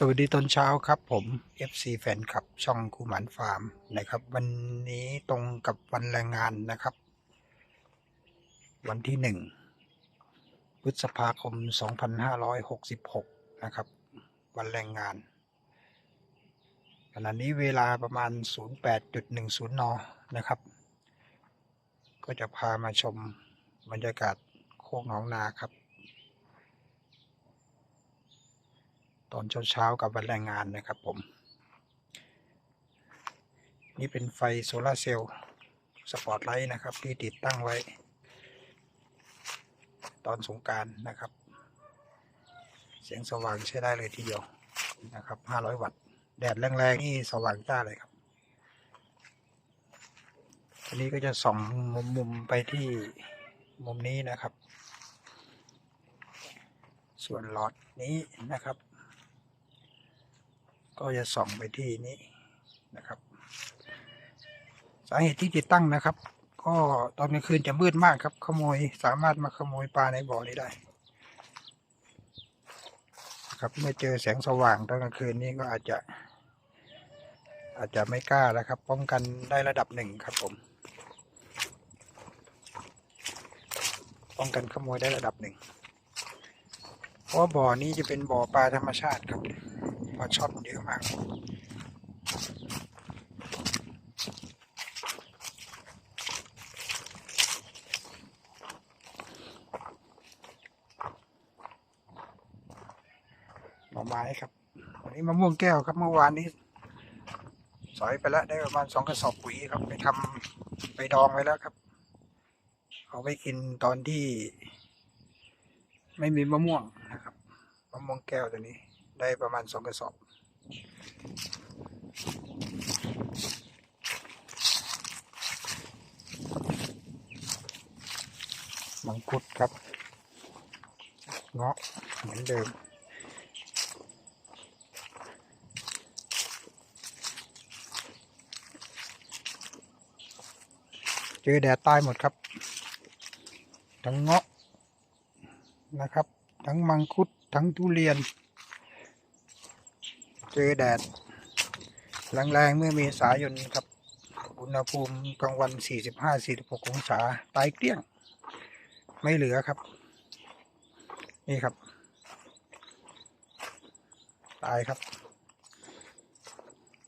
สวัสดีตอนเช้าครับผม FC แฟนคลับช่องคูหมันฟาร์มนะครับ วันนี้ตรงกับวันแรงงานนะครับ วันที่หนึ่งพฤษภาคม 2566 นะครับ วันแรงงานขณะนี้เวลาประมาณ 08.10 น นะครับ ก็จะพามาชมบรรยากาศโคกหนองนาครับ ตอนเช้าๆกับวันแรงงานนะครับผม นี่เป็นไฟโซลาเซลล์สปอตไลท์นะครับ ที่ติดตั้งไว้ ตอนสงการนะครับ เสียงสว่างใช้ได้เลยทีเดียวนะครับ 500 วัตต์ แดดแรงๆ นี่สว่างจ้าเลยครับทีนี้ก็จะส่องมุมๆไปที่มุมนี้นะครับ ส่วนหลอดนี้นะครับ ก็จะส่องไปที่นี้นะครับ สาเหตุที่ติดตั้งนะครับ ก็ตอนกลางคืนจะมืดมากครับ ขโมยสามารถมาขโมยปลาในบ่อนี้ได้นะครับเมื่อเจอแสงสว่างตอนกลางคืนนี้ก็อาจจะ อาจจะไม่กล้าแล้วครับ ป้องกันได้ระดับหนึ่งครับผม ป้องกันขโมยได้ระดับหนึ่งเพราะบ่อนี้จะเป็นบ่อปลาธรรมชาติครับ ปลาช่อนเยอะมากหน่อไม้ครับอันนี้มะม่วงแก้วครับเมื่อวานนี้ สอยไปแล้วได้ประมาณสองกระสอบปุ๋ยครับไปทำไปดองไว้แล้วครับ เอาไปกินตอนที่ ไม่มีมะม่วงนะครับมะม่วงแก้วตัวนี้ ได้ประมาณสองกระสอบ มังคุดครับ เงาะเหมือนเดิมเจอแดดตายหมดครับ ทั้งเงาะนะครับ ทั้งมังคุดทั้งทุเรียน เจอแดดแรงๆเมื่อเมษายนครับ อุณหภูมิกลางวัน 45-46 องศาตายเกลี้ยง ไม่เหลือครับ นี่ครับ ตายครับ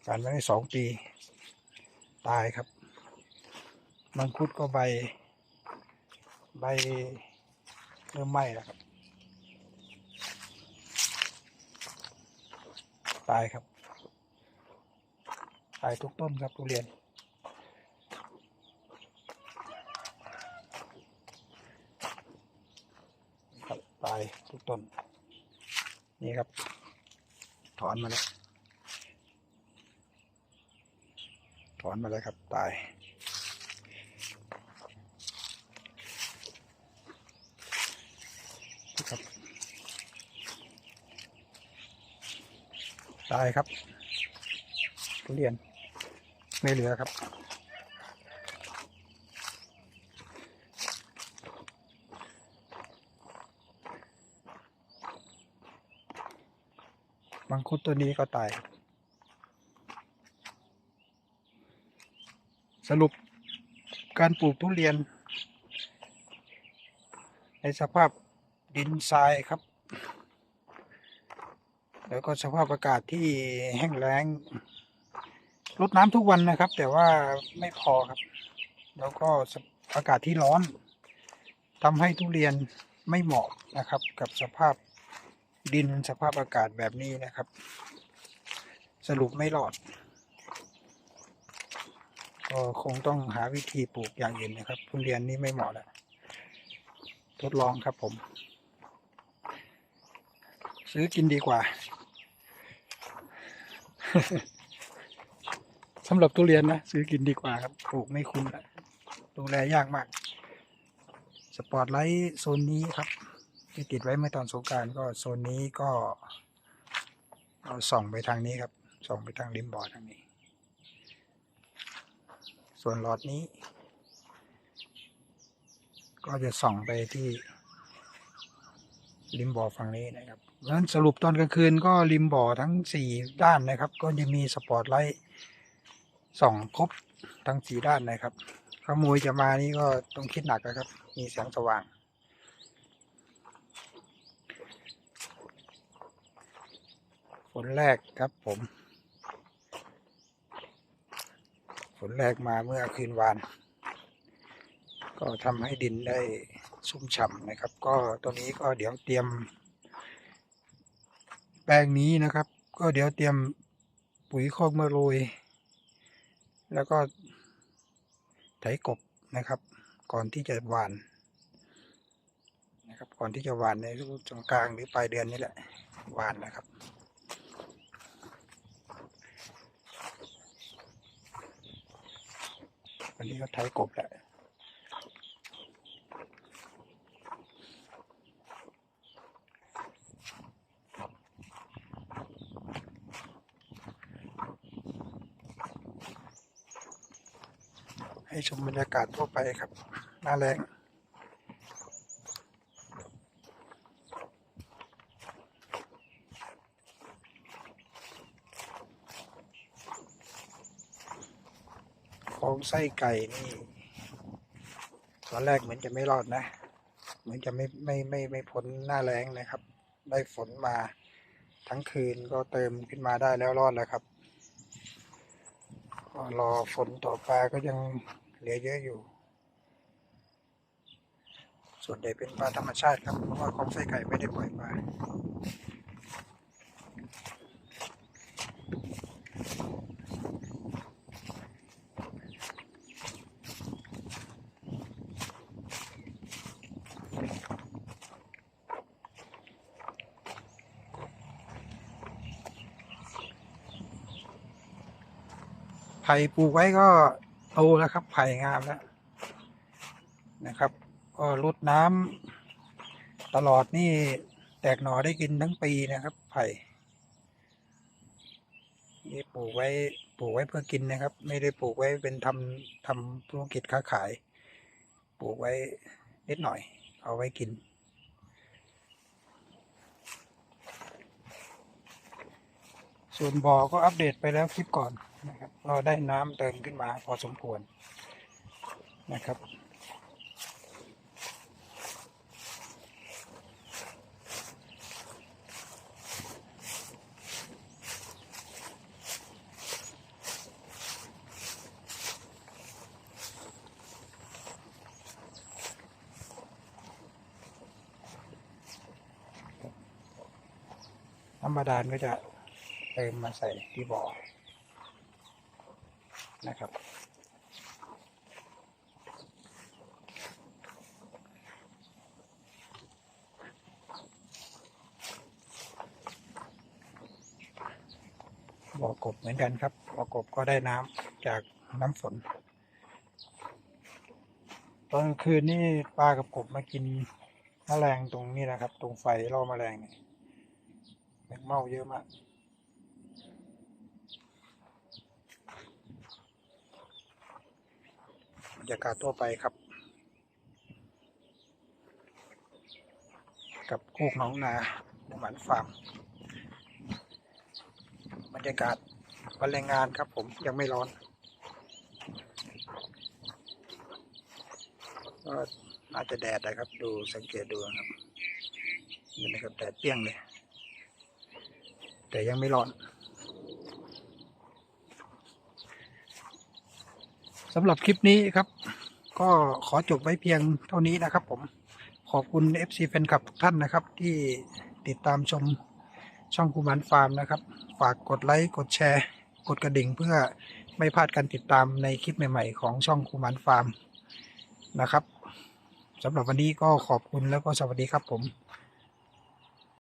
การไว้ได้สองปี ตายครับ มังคุดก็ใบ ใบเริ่มไหม้แล้วครับ ตายครับ ตายทุกต้นครับทุเรียน ครับตายทุกต้น นี่ครับ ถอนมาแล้ว ถอนมาแล้วครับตาย ตายครับทุเรียนไม่เหลือครับมังคุดตัวนี้ก็ตาย สรุปการปลูกทุเรียน ในสภาพดินทรายครับ แล้วก็สภาพอากาศที่แห้งแล้งรดน้ำทุกวันนะครับ แต่ว่าไม่พอครับ แล้วก็อากาศที่ร้อนทำให้ทุเรียนไม่เหมาะนะครับ กับสภาพดินสภาพอากาศแบบนี้นะครับ สรุปไม่รอด ก็คงต้องหาวิธีปลูกอย่างอื่นนะครับ ทุเรียนนี้ไม่เหมาะแล้วทดลองครับผม ซื้อกินดีกว่า สำหรับทุเรียนนะ ซื้อกินดีกว่าครับปลูกไม่คุ้มละดูแลยากมาก สปอร์ตไลท์โซนนี้ครับ ที่ติดไว้เมื่อตอนสงกรารก็โซนนี้ก็เอาส่องไปทางนี้ครับ ส่องไปทางริมบ่อทางนี้ ส่วนหลอดนี้ ก็จะส่องไปที่ ริมบ่อฝั่งนี้นะครับเพราะฉะนั้นสรุปตอนกลางคืนก็ริมบ่อทั้งสี่ด้านนะครับ ก็จะมีสปอตไลท์ส่องครบทั้งสี่ด้านนะครับขโมยจะมานี่ก็ต้องคิดหนักนะครับ มีแสงสว่าง ฝนแรกครับผม ฝนแรกมาเมื่อคืนวาน ก็ทำให้ดินได้ ชุ่มฉ่ำนะครับ ก็ตัวนี้ก็เดี๋ยวเตรียม แปลงนี้นะครับ ก็เดี๋ยวเตรียมปุ๋ยคอกมะโรย แล้วก็ไถกบนะครับ ก่อนที่จะหวานนะครับ ก่อนที่จะหวานในฤดูกลางหรือปลายเดือนนี้แหละหวานนะครับวันนี้ก็ไถกบแหละ ชมบรรยากาศทั่วไปครับหน้าแรงของไส้ไก่นี่ตอนแรกเหมือนจะไม่รอดนะ เหมือนจะไม่ไม่ไม่ไม่พ้นหน้าแรงนะครับ ได้ฝนมาทั้งคืนก็เติมขึ้นมาได้แล้วรอดแล้วครับรอฝนต่อไปก็ยัง เหลือเยอะอยู่ ส่วนใหญ่เป็นปลาธรรมชาติครับ เพราะว่าของไส้ไก่ไม่ได้ปล่อยปลาไผ่ปลูกไว้ก็ ตแล้วครับไผ่งามแล้วนะครับก็รดน้ำตลอดนี่แตกหน่อได้กินทั้งปีนะครับ ไผ่นี่ปลูกไว้ปลูกไว้เพื่อกินนะครับ ไม่ได้ปลูกไว้เป็นทำทำธุรกิจค้าขาย ปลูกไว้นิดหน่อย เอาไว้กินส่วนบ่อก็อัปเดตไปแล้วคลิปก่อน นะครับก็ได้น้ำเติมขึ้นมาพอสมควรนะครับน้ำบาดาลก็จะเติมมาใส่ที่บ่อ นะครับ บ่อกบเหมือนกันครับบ่อกบก็ได้น้ำจากน้ำฝนตอนคืนนี่ปลากับกบมากินแมลงตรงนี้นะครับ ตรงไฟล่อแมลงเนี่ยแมงเม่าเยอะมาก บรร ยากาศทั่วไปครับ กับโคกน้องนาหมันฟาร์มบรรยากาศวันแรงงานครับผมยังไม่ร้อนก็อาจจะแดดนะครับ ดูสังเกตดูนะครับนี่นะครับแดดเปรี้ยงเลย แต่ยังไม่ร้อนสำหรับคลิปนี้ครับ ก็ขอจบไว้เพียงเท่านี้นะครับผมขอบคุณ FC แฟนคลับทุกท่านนะครับ ที่ติดตามชมช่องกุมารฟาร์มนะครับ ฝากกดไลค์กดแชร์ กดกระดิ่งเพื่อไม่พลาดการติดตามในคลิปใหม่ ๆ ของช่องกุมารฟาร์มนะครับสำหรับวันนี้ก็ขอบคุณแล้วก็สวัสดีครับผม